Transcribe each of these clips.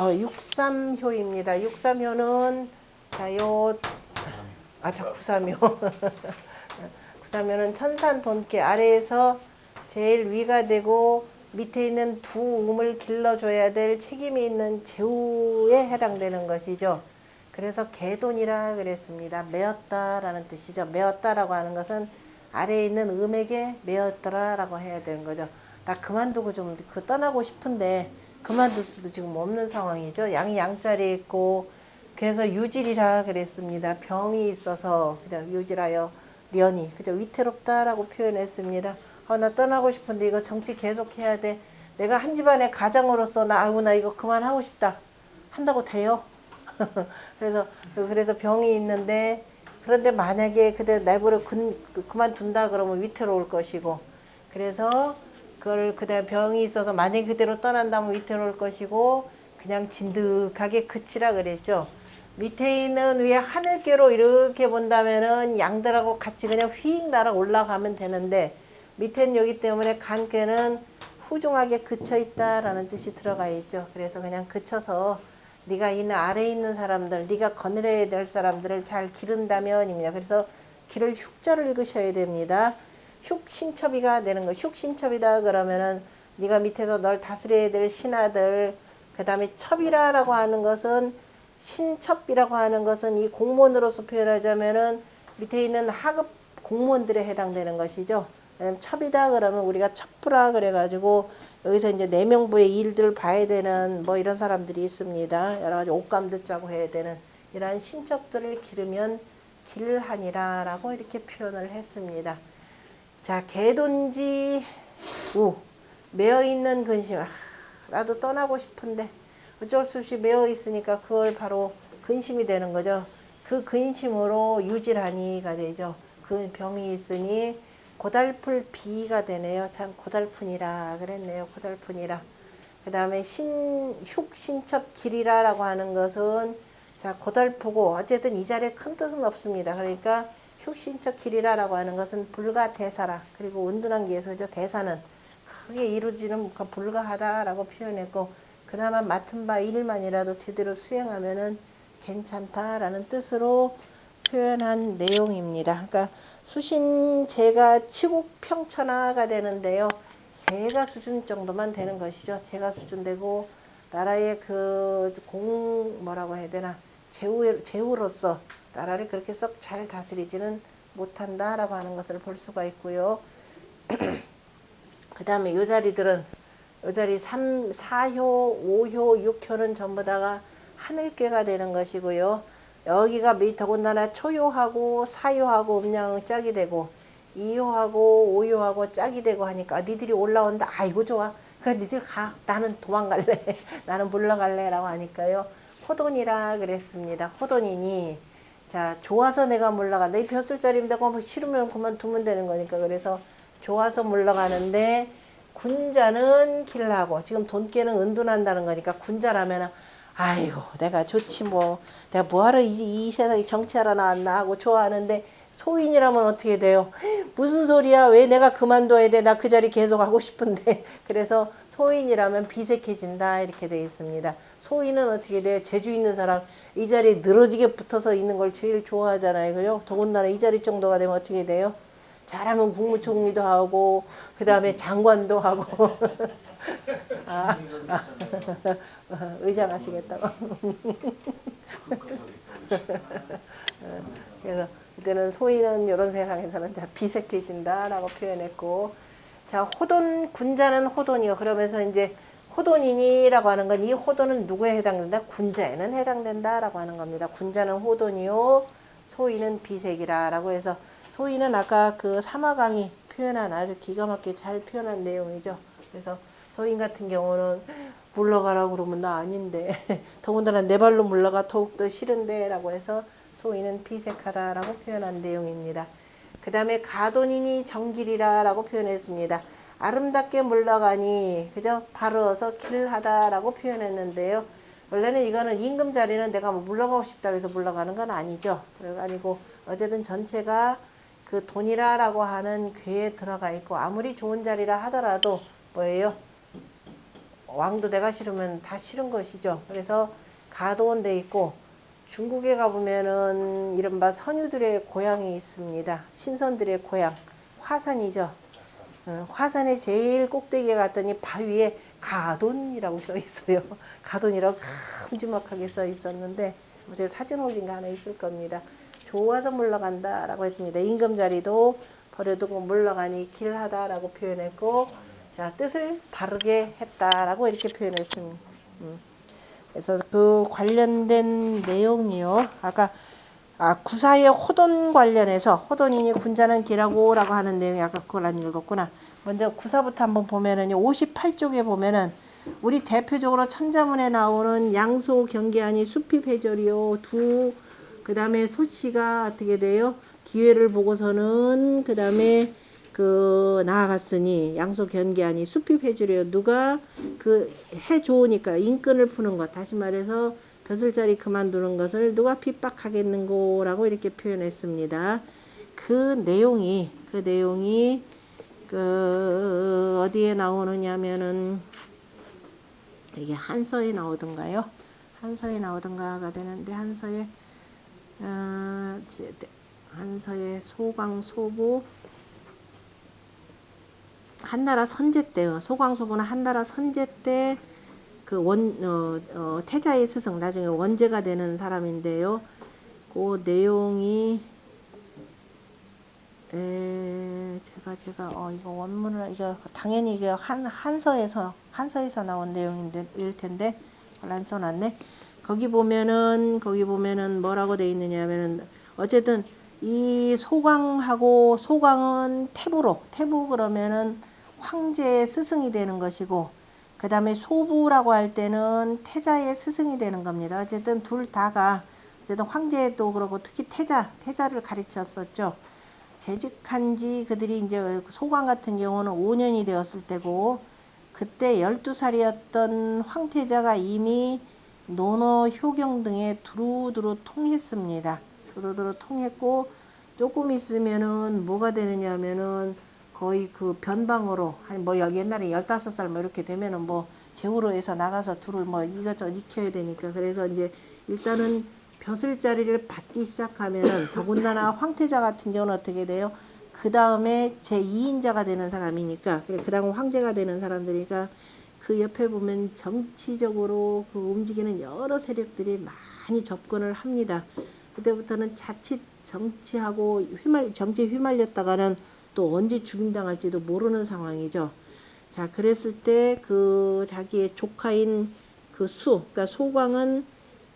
어, 63효입니다. 63효는 자요 아, 저 93효. 93효는 천산 돈깨 아래에서 제일 위가 되고 밑에 있는 두 음을 길러줘야 될 책임이 있는 제후에 해당되는 것이죠. 그래서 개돈이라 그랬습니다. 매었다라는 뜻이죠. 매었다라고 하는 것은 아래에 있는 음에게 매었더라라고 해야 되는 거죠. 나 그만두고 좀 그 떠나고 싶은데 그만둘 수도 지금 없는 상황이죠. 양이 양자리에 있고 그래서 유질이라 그랬습니다. 병이 있어서 그죠 유질하여 련이 그죠 위태롭다라고 표현했습니다. 아, 나 떠나고 싶은데 이거 정치 계속 해야 돼. 내가 한 집안의 가장으로서 나 아우 나 이거 그만 하고 싶다. 한다고 돼요. 그래서 그래서 병이 있는데 그런데 만약에 그대 내버려 그, 그만둔다 그러면 위태로울 것이고 그래서 그걸 그대 병이 있어서 만약에 그대로 떠난다면 위태로울 것이고 그냥 진득하게 그치라 그랬죠. 밑에 있는 위에 하늘께로 이렇게 본다면은 양들하고 같이 그냥 휙 날아 올라가면 되는데 밑에는 여기 때문에 간께는 후중하게 그쳐 있다라는 뜻이 들어가 있죠. 그래서 그냥 그쳐서 네가 있는 아래에 있는 사람들, 네가 거느려야 될 사람들을 잘 기른다면입니다. 그래서 길을 흉자를 읽으셔야 됩니다. 흉신첩이가 되는 거. 흉신첩이다 그러면은 네가 밑에서 널 다스려야 될 신하들, 그 다음에 첩이라라고 하는 것은 신첩이라고 하는 것은 이 공무원으로서 표현하자면은 밑에 있는 하급 공무원들에 해당되는 것이죠. 첩이다 그러면 우리가 첩부라 그래가지고 여기서 이제 내명부의 일들을 봐야 되는 뭐 이런 사람들이 있습니다. 여러 가지 옷감도 짜고 해야 되는 이러한 신첩들을 기르면 길하니라라고 이렇게 표현을 했습니다. 자, 개돈지 우 매어 있는 근심. 아, 나도 떠나고 싶은데 어쩔 수 없이 매어 있으니까 그걸 바로 근심이 되는 거죠. 그 근심으로 유질하니가 되죠. 그 병이 있으니 고달플 비가 되네요. 참 고달픈이라 그랬네요. 고달픈이라. 그 다음에 신, 흉, 신첩, 길이라라고 하는 것은 자, 고달프고 어쨌든 이 자리에 큰 뜻은 없습니다. 그러니까 흉신척 길이라라고 하는 것은 불가 대사라. 그리고 운둔한 기에서 저 대사는 크게 이루지는 불가하다라고 표현했고 그나마 맡은 바 일만이라도 제대로 수행하면은 괜찮다라는 뜻으로 표현한 내용입니다. 그러니까 수신 제가 치국 평천하가 되는데요. 제가 수준 정도만 되는 것이죠. 제가 수준 되고 나라의 그 공 뭐라고 해야 되나 제후 제후로서 나라를 그렇게 썩 잘 다스리지는 못한다라고 하는 것을 볼 수가 있고요. 그 다음에 요 자리들은 요 자리 3, 4효, 5효, 6효는 전부 다가 하늘괴가 되는 것이고요. 여기가 미 더군다나 초효하고 사효하고 음양 짝이 되고 2효하고 5효하고 짝이 되고 하니까 니들이 올라온다. 아이고 좋아. 그래 니들 가. 나는 도망갈래. 나는 물러갈래. 라고 하니까요. 호돈이라 그랬습니다. 호돈이니 자 좋아서 내가 물러간다. 이 벼슬자리입니다. 그럼 싫으면 그만두면 되는 거니까 그래서 좋아서 물러가는데 군자는 길하고 지금 돈 깨는 은둔한다는 거니까 군자라면은 아이고 내가 좋지 뭐 내가 뭐하러 이, 이 세상에 정치하러 나왔나 하고 좋아하는데 소인이라면 어떻게 돼요? 무슨 소리야? 왜 내가 그만둬야 돼? 나 그 자리 계속 하고 싶은데 그래서 소인이라면 비색해진다 이렇게 되어 있습니다. 소인은 어떻게 돼요? 재주 있는 사람 이 자리에 늘어지게 붙어서 있는 걸 제일 좋아하잖아요. 그죠? 더군다나 이 자리 정도가 되면 어떻게 돼요? 잘하면 국무총리도 하고 그 다음에 장관도 하고 아, 아, 의장 하시겠다고 그래서 그때는 소인은 이런 세상에서는 자 비색해진다라고 표현했고 자 호돈 군자는 호돈이요 그러면서 이제 호돈이니라고 하는 건 이 호돈은 누구에 해당된다 군자에는 해당된다라고 하는 겁니다 군자는 호돈이요 소인은 비색이라라고 해서 소인은 아까 그 사마강이 표현한 아주 기가 막히게 잘 표현한 내용이죠. 그래서 소인 같은 경우는 물러가라고 그러면 나 아닌데 더군다나 내 발로 물러가 더욱더 싫은데 라고 해서 소인은 비색하다라고 표현한 내용입니다. 그 다음에 가돈이니 정길이라 라고 표현했습니다. 아름답게 물러가니 그죠? 바로서 길하다라고 표현했는데요. 원래는 이거는 임금 자리는 내가 뭐 물러가고 싶다고 해서 물러가는 건 아니죠. 아니고 어쨌든 전체가 그 돈이라라고 하는 괴에 들어가 있고 아무리 좋은 자리라 하더라도 뭐예요? 왕도 내가 싫으면 다 싫은 것이죠. 그래서 가도원돼 있고 중국에 가보면은 이른바 선유들의 고향이 있습니다. 신선들의 고향 화산이죠. 어, 화산의 제일 꼭대기에 갔더니 바위에 가돈이라고 써 있어요. 가돈이라고 큼지막하게 써 있었는데 제 사진 올린 거 하나 있을 겁니다. 좋아서 물러간다라고 했습니다. 임금 자리도 버려두고 물러가니 길하다라고 표현했고 자 뜻을 바르게 했다라고 이렇게 표현했습니다. 음. 그래서 그 관련된 내용이요. 아까 아, 구사의 호돈 관련해서 호돈이니 군자는 길하고 라고 하는 내용이 아까 그걸 안 읽었구나. 먼저 구사부터 한번 보면은 58쪽에 보면은 우리 대표적으로 천자문에 나오는 양소 경계하니 숲이 배절이요 두 그다음에 소씨가 어떻게 돼요? 기회를 보고서는 그다음에 그 나아갔으니 양소 견계하니 숲이 배주래요. 누가 그 해 좋으니까 인권을 푸는 것 다시 말해서 벼슬자리 그만두는 것을 누가 핍박하겠는고라고 이렇게 표현했습니다. 그 내용이 그 내용이 그 어디에 나오느냐면은 이게 한서에 나오던가요? 한서에 나오던가가 되는데 한서에 어, 제- 한서의 소광 소부 한나라 선제 때요. 소광 소부는 한나라 선제 때 그 원 어, 어, 태자의 스승 나중에 원제가 되는 사람인데요. 그 내용이 에, 제가 제가 어 이거 원문을 이거 당연히 이게 한 한서에서 한서에서 나온 내용인데 일 텐데 안 써놨네. 거기 보면은 거기 보면은 뭐라고 돼 있느냐면은 어쨌든 이 소광하고 소광은 태부로 태부 그러면은 황제의 스승이 되는 것이고 그 다음에 소부라고 할 때는 태자의 스승이 되는 겁니다. 어쨌든 둘 다가 어쨌든 황제도 그러고 특히 태자 태자를 가르쳤었죠. 재직한 지 그들이 이제 소광 같은 경우는 5년이 되었을 때고 그때 12살이었던 황태자가 이미 논어, 효경 등에 두루두루 통했습니다. 두루두루 통했고 조금 있으면은 뭐가 되느냐 하면은 거의 그 변방으로 한 뭐 옛날에 15살 뭐 이렇게 되면은 뭐 제후로 해서 나가서 둘을 뭐 이것저것 익혀야 되니까 그래서 이제 일단은 벼슬 자리를 받기 시작하면은 더군다나 황태자 같은 경우는 어떻게 돼요? 그 다음에 제 2인자가 되는 사람이니까 그 다음 황제가 되는 사람들이니까 그 옆에 보면 정치적으로 그 움직이는 여러 세력들이 많이 접근을 합니다. 그때부터는 자칫 정치하고 휘말 정치에 휘말렸다가는 또 언제 죽임당할지도 모르는 상황이죠. 자, 그랬을 때 그 자기의 조카인 그 수, 그러니까 소광은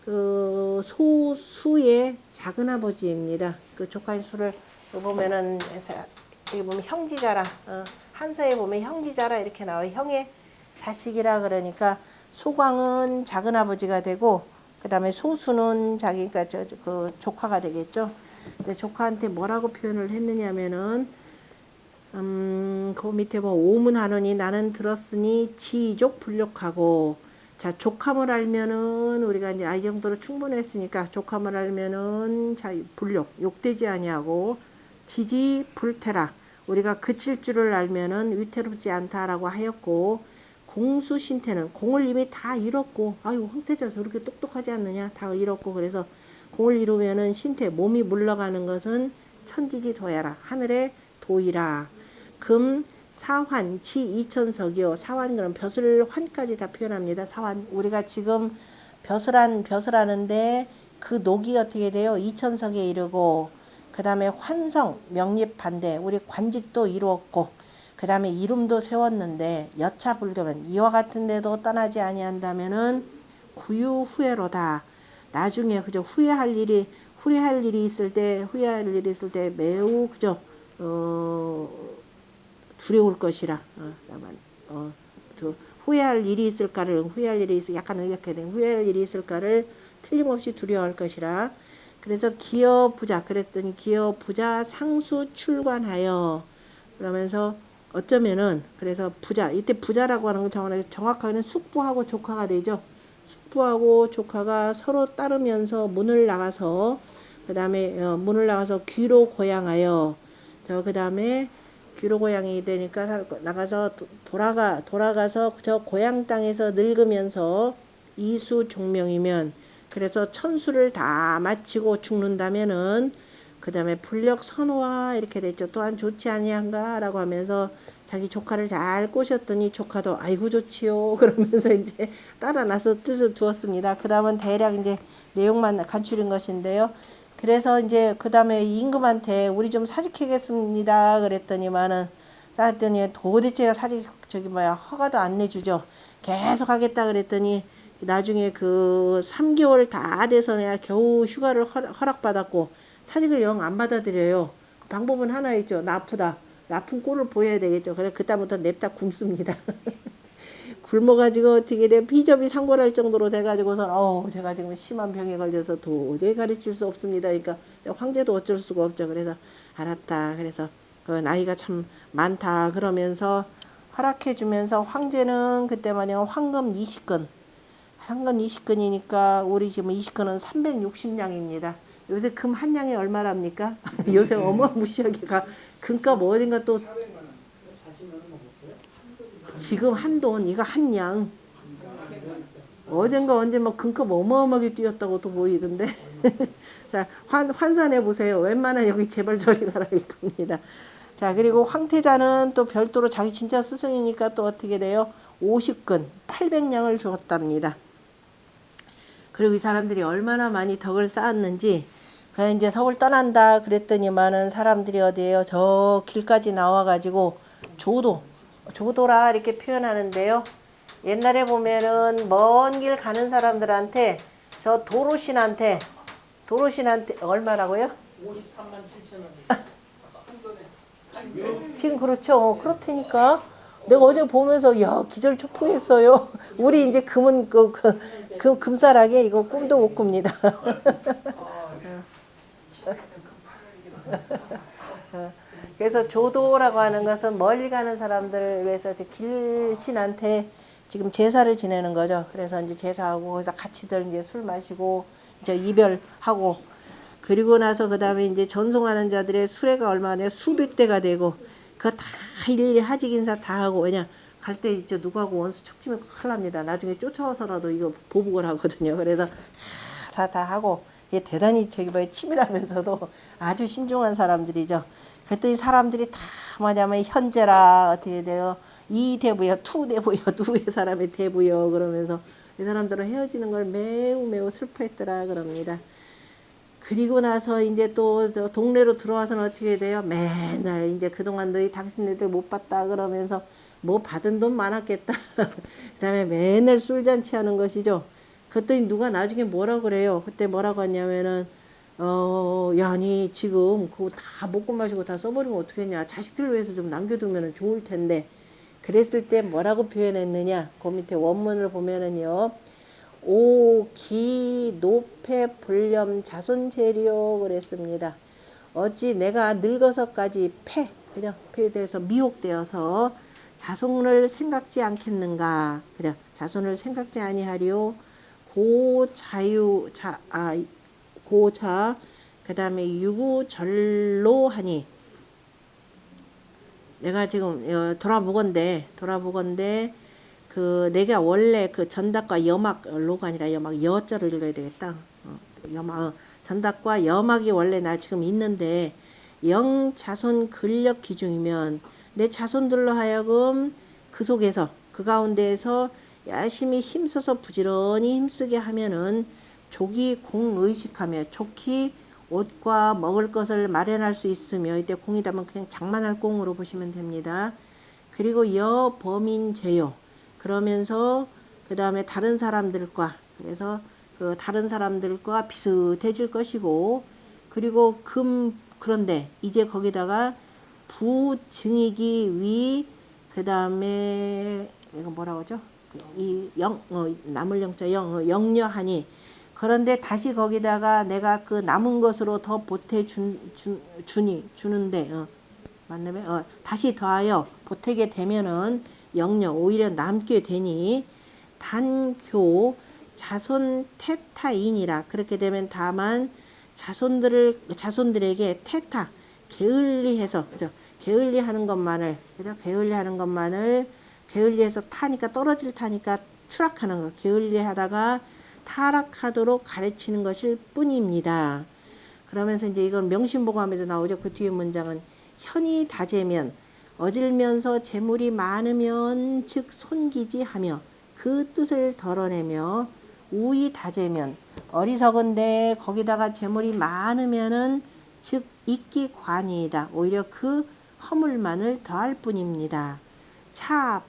그 소수의 작은 아버지입니다. 그 조카인 수를 보면은 여기 보면 형지자라 어, 한서에 보면 형지자라 이렇게 나와 요 형의 자식이라 그러니까 소광은 작은 아버지가 되고 그 다음에 소수는 자기가 저 그 조카가 되겠죠. 근데 조카한테 뭐라고 표현을 했느냐면은 음, 그 밑에 뭐 오문하노니 나는 들었으니 지족 불력하고 자 족함을 알면은 우리가 이제 아, 이 정도로 충분했으니까 족함을 알면은 자 불력 욕되지 아니하고 지지 불태라. 우리가 그칠 줄을 알면은 위태롭지 않다라고 하였고 공수 신태는 공을 이미 다 잃었고 아유 황태자 저렇게 똑똑하지 않느냐? 다 잃었고 그래서 공을 이루면은 신태 몸이 물러가는 것은 천지지 도야라. 하늘의 도이라 금 사환 치 이천석이요 사환 그럼 벼슬 환까지 다 표현합니다. 사환. 우리가 지금 벼슬한 벼슬하는데 그 녹이 어떻게 돼요? 이천석에 이르고 그 다음에 환성 명립 반대. 우리 관직도 이루었고 그 다음에 이름도 세웠는데 여차 불교면 이와 같은 데도 떠나지 아니한다면은 구유 후회로다. 나중에 그저 후회할 일이 후회할 일이 있을 때 후회할 일이 있을 때 매우 그저 어 두려울 것이라. 어, 다만 어, 두, 후회할 일이 있을까를 후회할 일이 있을 약간 의역해야 돼 후회할 일이 있을까를 틀림없이 두려워할 것이라. 그래서 기어 부자 그랬더니 기어 부자 상수 출관하여. 그러면서 어쩌면은 그래서 부자 이때 부자라고 하는 건 정확하게 정확하게는 숙부하고 조카가 되죠. 숙부하고 조카가 서로 따르면서 문을 나가서 그 다음에 어, 문을 나가서 귀로 고향하여. 저 그 다음에 그 뒤로 고향이 되니까 살- 나가서 도- 돌아가 돌아가서 저 고향 땅에서 늙으면서 이수 종명이면 그래서 천수를 다 마치고 죽는다면은 그 다음에 불력 선호와 이렇게 됐죠. 또한 좋지 아니한가라고 하면서 자기 조카를 잘 꼬셨더니 조카도 아이고 좋지요 그러면서 이제 따라 나서 뜻을 두었습니다. 그 다음은 대략 이제 내용만 간추린 것인데요. 그래서 이제 그 다음에 임금한테 우리 좀 사직하겠습니다 그랬더니만은 따했더니 도대체 사직 저기 뭐야 허가도 안 내주죠. 계속 하겠다 그랬더니 나중에 그 3개월 다 돼서 내가 겨우 휴가를 허- 허락받았고 사직을 영 안 받아들여요. 방법은 하나 있죠. 나 아프다. 나 아픈 꼴을 보여야 되겠죠. 그래 그다음부터 냅다 굶습니다. 굶어가지고 어떻게 돼 피접이 상골할 정도로 돼가지고선 어 제가 지금 심한 병에 걸려서 도저히 가르칠 수 없습니다. 그러니까 황제도 어쩔 수가 없죠. 그래서 알았다. 그래서 그 나이가 참 많다. 그러면서 허락해 주면서 황제는 그때만요 황금 20근 황금 20근이니까 우리 지금 20근은 360냥입니다. 요새 금 한 냥이 얼마랍니까? 요새 어마무시하게 가 금값 어딘가 또 지금 한 돈 이거 한 양. 어젠가 언제 막 금값 어마어마하게 뛰었다고 또 보이던데. 자 환, 환산해 보세요. 웬만한 여기 제발 저리 가라 일 겁니다. 자 그리고 황태자는 또 별도로 자기 진짜 스승이니까 또 어떻게 돼요? 50근 800냥을 주었답니다. 그리고 이 사람들이 얼마나 많이 덕을 쌓았는지. 그 이제 서울 떠난다 그랬더니만은 사람들이 어디에요? 저 길까지 나와가지고 조도 조도라 이렇게 표현하는데요 옛날에 보면은 먼 길 가는 사람들한테 저 도로신한테 도로신한테 얼마라고요? 53만 7천 원. 지금 그렇죠. 그렇다니까. 내가 어제 보면서 야 기절 초풍했어요. 우리 이제 금은 그, 그, 금 금사라게 이거 꿈도 못 꿉니다. 그래서 조도라고 하는 것은 멀리 가는 사람들을 위해서 이제 길신한테 지금 제사를 지내는 거죠. 그래서 이제 제사하고 거기서 같이들 이제 술 마시고 이제 이별하고 그리고 나서 그 다음에 이제 전송하는 자들의 수레가 얼마나 수백 대가 되고 그거 다 일일이 하직 인사 다 하고 왜냐 갈 때 이제 누구하고 원수 척지면 큰일 납니다. 나중에 쫓아와서라도 이거 보복을 하거든요. 그래서 다다 하고 이게 대단히 저기 뭐야 치밀하면서도 아주 신중한 사람들이죠. 그랬더니 사람들이 다 뭐냐면 현재라 어떻게 돼요? 이 대부여, 투 대부여, 누구의 사람의 대부여 그러면서 이 사람들은 헤어지는 걸 매우 매우 슬퍼했더라 그럽니다. 그리고 나서 이제 또저 동네로 들어와서는 어떻게 돼요? 맨날 이제 그동안 너희 당신네들 못 봤다 그러면서 뭐 받은 돈 많았겠다. 그다음에 맨날 술잔치 하는 것이죠. 그랬더니 누가 나중에 뭐라 그래요? 그때 뭐라고 했냐면은 어, 야 니 지금 그거 다 먹고 마시고 다 써버리면 어떡하냐? 자식들 위해서 좀 남겨두면 좋을 텐데. 그랬을 때 뭐라고 표현했느냐? 그 밑에 원문을 보면은요. 오 기 노패 불렴 자손재리요 그랬습니다. 어찌 내가 늙어서까지 패 그냥 패에 대해서 미혹되어서 자손을 생각지 않겠는가 그냥 자손을 생각지 아니하리요 고 자유 자 아 고자 그 다음에 유구 절로하니 내가 지금 어, 돌아보건데 돌아보건데 그 내가 원래 그 전닥과 여막 로가 아니라 여막 여자를 읽어야 되겠다. 어, 여막 어, 전닥과 여막이 원래 나 지금 있는데 영 자손 근력 기중이면 내 자손들로 하여금 그 속에서 그 가운데에서 열심히 힘써서 부지런히 힘쓰게 하면은 족이 공의식하며 좋기 옷과 먹을 것을 마련할 수 있으며 이때 공이다면 그냥 장만할 공으로 보시면 됩니다. 그리고 여 범인 제요. 그러면서 그 다음에 다른 사람들과 그래서 그 다른 사람들과 비슷해질 것이고 그리고 금 그런데 이제 거기다가 부증이기 위 그 다음에 이거 뭐라고 하죠? 이 영 어, 남을 영자 영 어, 영려하니 그런데 다시 거기다가 내가 그 남은 것으로 더 보태 준, 준 주니 주는데 어, 맞나요? 어, 다시 더하여 보태게 되면은 영려 오히려 남게 되니 단교 자손 태타인이라 그렇게 되면 다만 자손들을 자손들에게 태타 게을리해서 그죠? 게을리하는 것만을 그죠? 게을리하는 것만을 게을리해서 타니까 떨어질 타니까 추락하는 거 게을리하다가 타락하도록 가르치는 것일 뿐입니다. 그러면서 이제 이건 명심보감에도 나오죠. 그 뒤에 문장은 현이 다재면 어질면서 재물이 많으면 즉 손기지하며 그 뜻을 덜어내며 우이 다재면 어리석은데 거기다가 재물이 많으면은 즉 이기관이다. 오히려 그 허물만을 더할 뿐입니다. 차,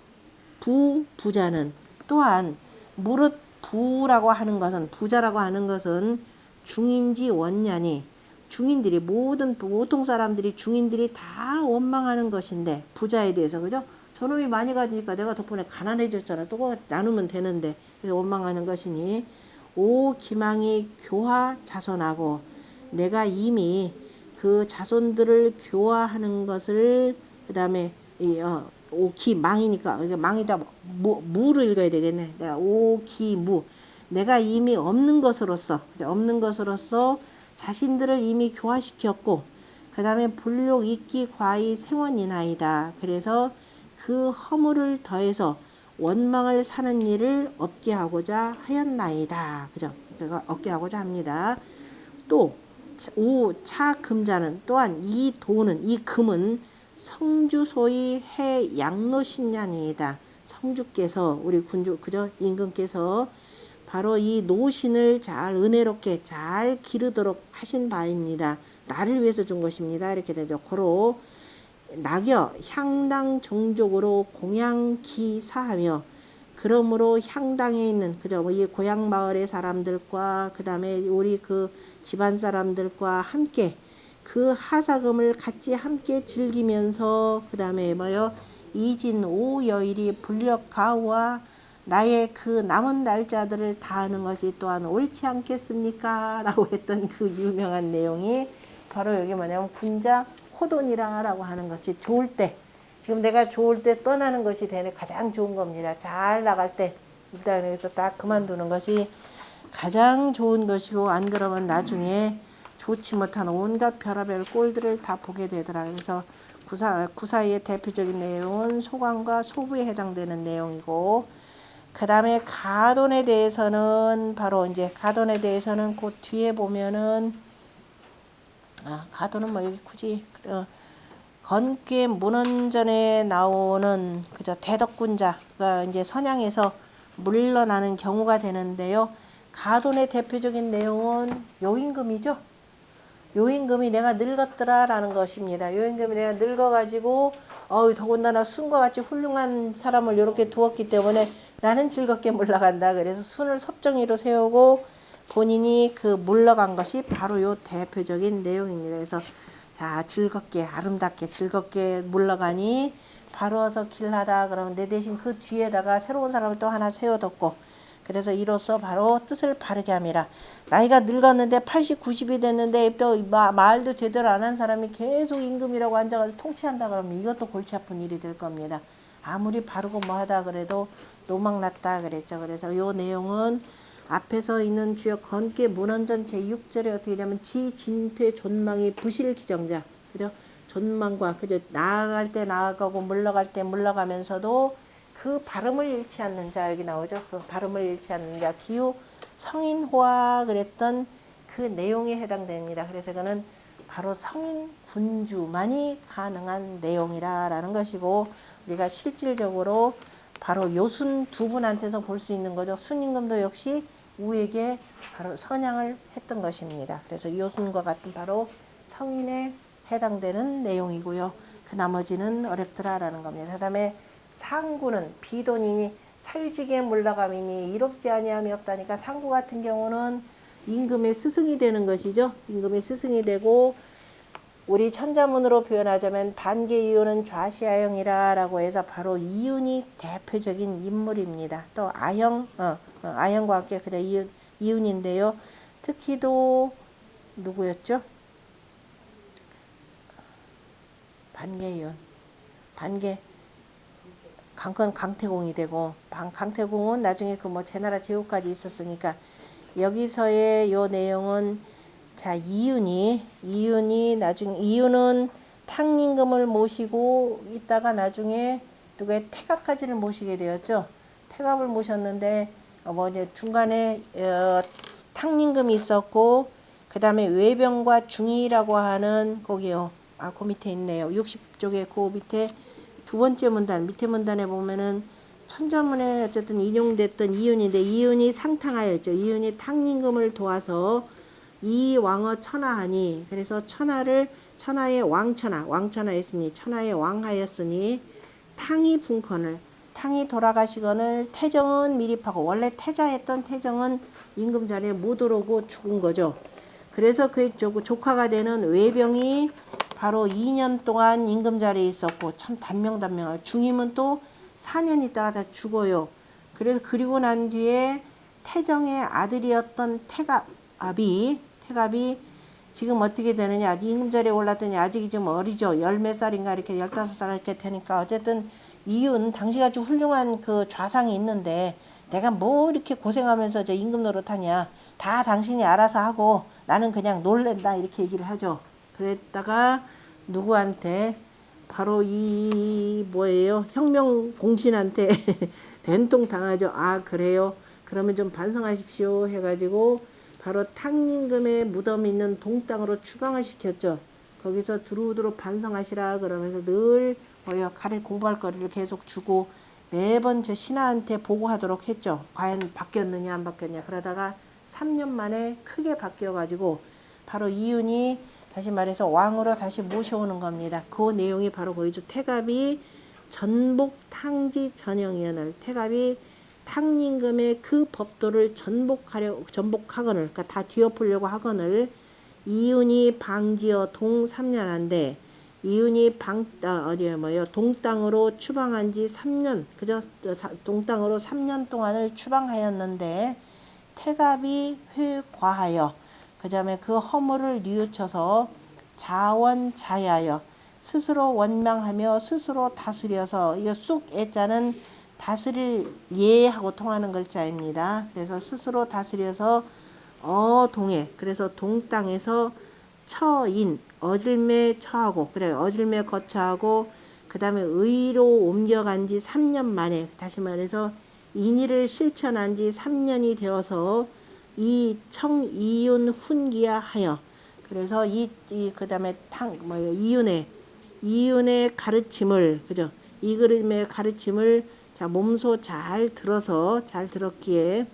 부, 부자는 또한 무릇 부라고 하는 것은 부자라고 하는 것은 중인지 원냐니 중인들이 모든 보통 사람들이 중인들이 다 원망하는 것인데 부자에 대해서 그죠? 저놈이 많이 가지니까 내가 덕분에 가난해졌잖아. 또 나누면 되는데 그래서 원망하는 것이니 오 기망이 교화 자손하고 내가 이미 그 자손들을 교화하는 것을 그 다음에 이 어, 오기 망이니까 망이다 무, 무를 읽어야 되겠네. 내가 오기 무 내가 이미 없는 것으로서? 없는 것으로서 자신들을 이미 교화시켰고 그 다음에 불욕 있기 과히 생원이나이다. 그래서 그 허물을 더해서 원망을 사는 일을 없게 하고자 하였나이다. 그죠? 그가 없게 하고자 합니다. 또 우 차 금자는 또한 이 돈은 이 금은 성주소의 해 양로신년이다. 성주께서 우리 군주 그죠 임금께서 바로 이 노신을 잘 은혜롭게 잘 기르도록 하신 바입니다. 나를 위해서 준 것입니다. 이렇게 되죠. 고로 낙여 향당 종족으로 공양기사하며 그러므로 향당에 있는 그죠 뭐이 고향 마을의 사람들과 그 다음에 우리 그 집안 사람들과 함께 그 하사금을 같이 함께 즐기면서 그 다음에 뭐요 이진 오여일이 불력 가우와 나의 그 남은 날짜들을 다하는 것이 또한 옳지 않겠습니까? 라고 했던 그 유명한 내용이 바로 여기 뭐냐면 군자 호돈이라고 하는 것이 좋을 때 지금 내가 좋을 때 떠나는 것이 되는 가장 좋은 겁니다. 잘 나갈 때 일단 여기서 딱 그만두는 것이 가장 좋은 것이고 안 그러면 나중에 좋지 못한 온갖 별의별 꼴들을 다 보게 되더라. 그래서 구사, 구사의 대표적인 내용은 소관과 소부에 해당되는 내용이고 그 다음에 가돈에 대해서는 바로 이제 가돈에 대해서는 그 뒤에 보면은 아 가돈은 뭐 여기 굳이 어, 건괴 문헌전에 나오는 그저 대덕군자가 이제 선양에서 물러나는 경우가 되는데요. 가돈의 대표적인 내용은 요임금이죠. 요임금이 내가 늙었더라라는 것입니다. 요임금이 내가 늙어가지고 어우 더군다나 순과 같이 훌륭한 사람을 이렇게 두었기 때문에 나는 즐겁게 물러간다. 그래서 순을 섭정이로 세우고 본인이 그 물러간 것이 바로 요 대표적인 내용입니다. 그래서 자 즐겁게 아름답게 즐겁게 물러가니 바로 와서 길하다 그러면 내 대신 그 뒤에다가 새로운 사람을 또 하나 세워뒀고 그래서 이로써 바로 뜻을 바르게 함이라 나이가 늙었는데 80, 90이 됐는데 또 마- 말도 제대로 안 한 사람이 계속 임금이라고 앉아가지고 통치한다 그러면 이것도 골치 아픈 일이 될 겁니다. 아무리 바르고 뭐 하다 그래도 노망났다 그랬죠. 그래서 요 내용은 앞에서 있는 주역 건께 문헌전 제6절에 어떻게 되냐면 지 진퇴 존망이 부실 기정자 그죠? 존망과 그죠? 나아갈 때 나아가고 물러갈 때 물러가면서도 그 발음을 잃지 않는 자 여기 나오죠. 그 발음을 잃지 않는 자 기후 성인화 그랬던 그 내용에 해당됩니다. 그래서 그는 바로 성인 군주만이 가능한 내용이라라는 것이고 우리가 실질적으로 바로 요순 두 분한테서 볼 수 있는 거죠. 순임금도 역시 우에게 바로 선양을 했던 것입니다. 그래서 요순과 같은 바로 성인에 해당되는 내용이고요. 그 나머지는 어렵더라라는 겁니다. 그 다음에 상구는 비돈이니 살지게 물러감이니 이롭지 아니함이 없다니까 상구 같은 경우는 임금의 스승이 되는 것이죠. 임금의 스승이 되고 우리 천자문으로 표현하자면 반개 이윤은 좌시아형이라라고 해서 바로 이윤이 대표적인 인물입니다. 또 아형, 어, 어, 아형과 함께 그래 이윤, 이윤인데요. 특히도 누구였죠? 반개 이윤, 반개 강건 강태공이 되고 방, 강태공은 나중에 그 뭐 제나라 제후까지 있었으니까 여기서의 요 내용은 자 이윤이 이윤이 나중에 이윤은 탕임금을 모시고 있다가 나중에 누구의 태갑까지를 모시게 되었죠. 태갑을 모셨는데 어, 뭐 이제 중간에 어, 탕임금이 있었고 그 다음에 외병과 중의라고 하는 거기요. 아, 그 밑에 있네요. 60쪽에 그 밑에 두 번째 문단 밑에 문단에 보면은 천자문에 어쨌든 인용됐던 이윤인데 이윤이 상탕하였죠. 이윤이 탕임금을 도와서 이 왕어 천하하니 그래서 천하를 천하의 왕천하 왕천하였으니 천하의 왕하였으니 탕이 분컨을 탕이 돌아가시거늘 태정은 미립하고 원래 태자했던 태정은 임금 자리에 못 오르고 죽은 거죠. 그래서 그 조- 조카가 되는 외병이 바로 2년 동안 임금 자리에 있었고 참 단명단명하고 중임은 또 4년 있다가 다 죽어요. 그래서 그리고 난 뒤에 태정의 아들이었던 태갑이 태갑이 지금 어떻게 되느냐 임금 자리에 올랐더니 아직 좀 어리죠. 열 몇 살인가 이렇게 열다섯 살 이렇게 되니까 어쨌든 이윤 당시같이 훌륭한 그 좌상이 있는데 내가 뭐 이렇게 고생하면서 저 임금 노릇하냐. 다 당신이 알아서 하고 나는 그냥 놀랜다 이렇게 얘기를 하죠 그랬다가 누구한테 바로 이 뭐예요? 혁명 공신한테 된통 당하죠. 아 그래요? 그러면 좀 반성하십시오 해가지고 바로 탕임금의 무덤 있는 동땅으로 추방을 시켰죠. 거기서 두루두루 반성하시라 그러면서 늘 뭐요? 가를 공부할 거리를 계속 주고 매번 저 신하한테 보고하도록 했죠. 과연 바뀌었느냐 안 바뀌었냐. 그러다가 3년 만에 크게 바뀌어 가지고 바로 이윤이 다시 말해서 왕으로 다시 모셔오는 겁니다. 그 내용이 바로 보이죠. 태갑이 전복 탕지 전형위원을 태갑이 탕림금의 그 법도를 전복하려 전복하거늘 그러니까 다 뒤엎으려고 하거늘 이윤이 방지어 동 3년한데 이윤이 방 아, 어디에 뭐요 동땅으로 추방한 지 3년 그저 사- 동땅으로 3년 동안을 추방하였는데 태갑이 회과하여 그 다음에 그 허물을 뉘우쳐서 자원자야여 스스로 원망하며 스스로 다스려서 이거 쑥 애자는 다스릴 예하고 통하는 글자입니다. 그래서 스스로 다스려서 어동에 그래서 동땅에서 처인 어질매 처하고 그래 어질매 거처하고 그 다음에 의로 옮겨간 지 3년 만에 다시 말해서 인의를 실천한 지 3년이 되어서 이 청이윤 훈기야 하여 그래서 이, 이 그다음에 탕 뭐요 이윤의 이윤의 가르침을 그죠 이 그림의 가르침을 자 몸소 잘 들어서 잘 들었기에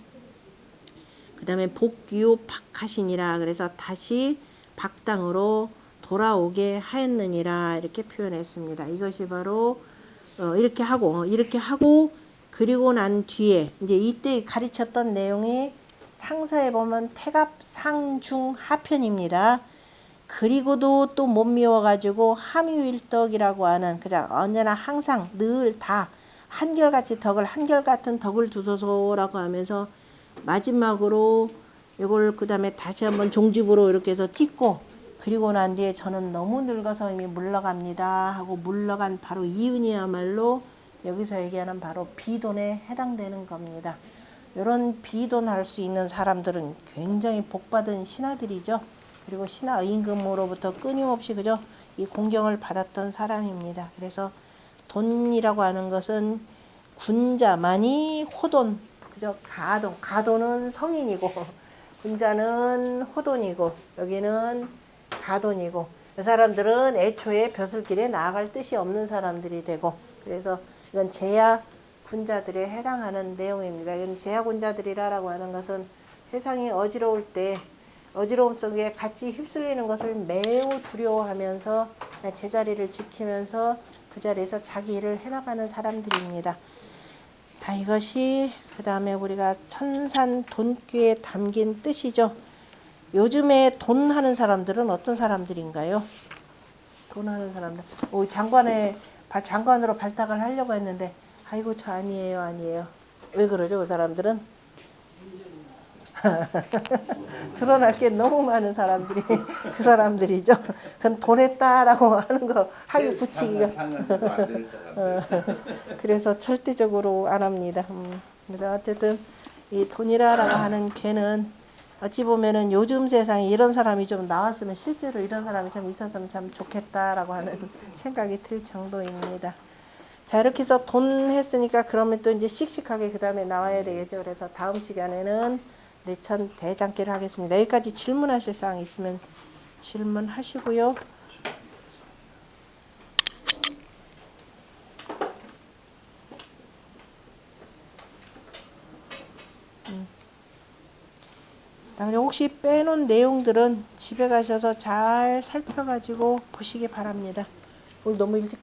그다음에 복귀후 박하시니라 그래서 다시 박당으로 돌아오게 하였느니라 이렇게 표현했습니다. 이것이 바로 어, 이렇게 하고 이렇게 하고 그리고 난 뒤에 이제 이때 가르쳤던 내용이 상서에 보면 태갑 상중 하편입니다. 그리고도 또 못 미워가지고 함유일덕이라고 하는 그냥 언제나 항상 늘 다 한결같이 덕을 한결같은 덕을 두소서라고 하면서 마지막으로 이걸 그 다음에 다시 한번 종집으로 이렇게 해서 찍고 그리고 난 뒤에 저는 너무 늙어서 이미 물러갑니다 하고 물러간 바로 이윤이야말로 여기서 얘기하는 바로 비돈에 해당되는 겁니다. 이런 비돈할 수 있는 사람들은 굉장히 복받은 신하들이죠. 그리고 신하 임금으로부터 끊임없이 그죠 이 공경을 받았던 사람입니다. 그래서 돈이라고 하는 것은 군자만이 호돈 그죠 가돈 가돈은 성인이고 군자는 호돈이고 여기는 가돈이고 이 사람들은 애초에 벼슬길에 나아갈 뜻이 없는 사람들이 되고 그래서 이건 제야 군자들에 해당하는 내용입니다. 이건 제야 군자들이라고 하는 것은 세상이 어지러울 때 어지러움 속에 같이 휩쓸리는 것을 매우 두려워하면서 제자리를 지키면서 그 자리에서 자기 일을 해나가는 사람들입니다. 아, 이것이 그 다음에 우리가 천산 돈귀에 담긴 뜻이죠. 요즘에 돈 하는 사람들은 어떤 사람들인가요? 돈 하는 사람들. 오, 장관에 발- 장관으로 발탁을 하려고 했는데 아이고 저 아니에요 아니에요. 왜 그러죠 그 사람들은? 드러날 게 너무 많은 사람들이 그 사람들이죠. 그건 돈 했다라고 하는 거 하기 붙이기가 되는 사람. 그래서 절대적으로 안 합니다. 음, 그래서 어쨌든 이 돈이라라고 하는 개는 어찌 보면은 요즘 세상에 이런 사람이 좀 나왔으면 실제로 이런 사람이 좀 있었으면 참 좋겠다라고 하는 생각이 들 정도입니다. 자 이렇게 해서 돈 했으니까 그러면 또 이제 씩씩하게 그 다음에 나와야 되겠죠. 그래서 다음 시간에는 내천 대장기를 하겠습니다. 여기까지 질문하실 사항 있으면 질문하시고요. 그다음에 혹시 빼놓은 내용들은 집에 가셔서 잘 살펴가지고 보시기 바랍니다. 오늘 너무 일찍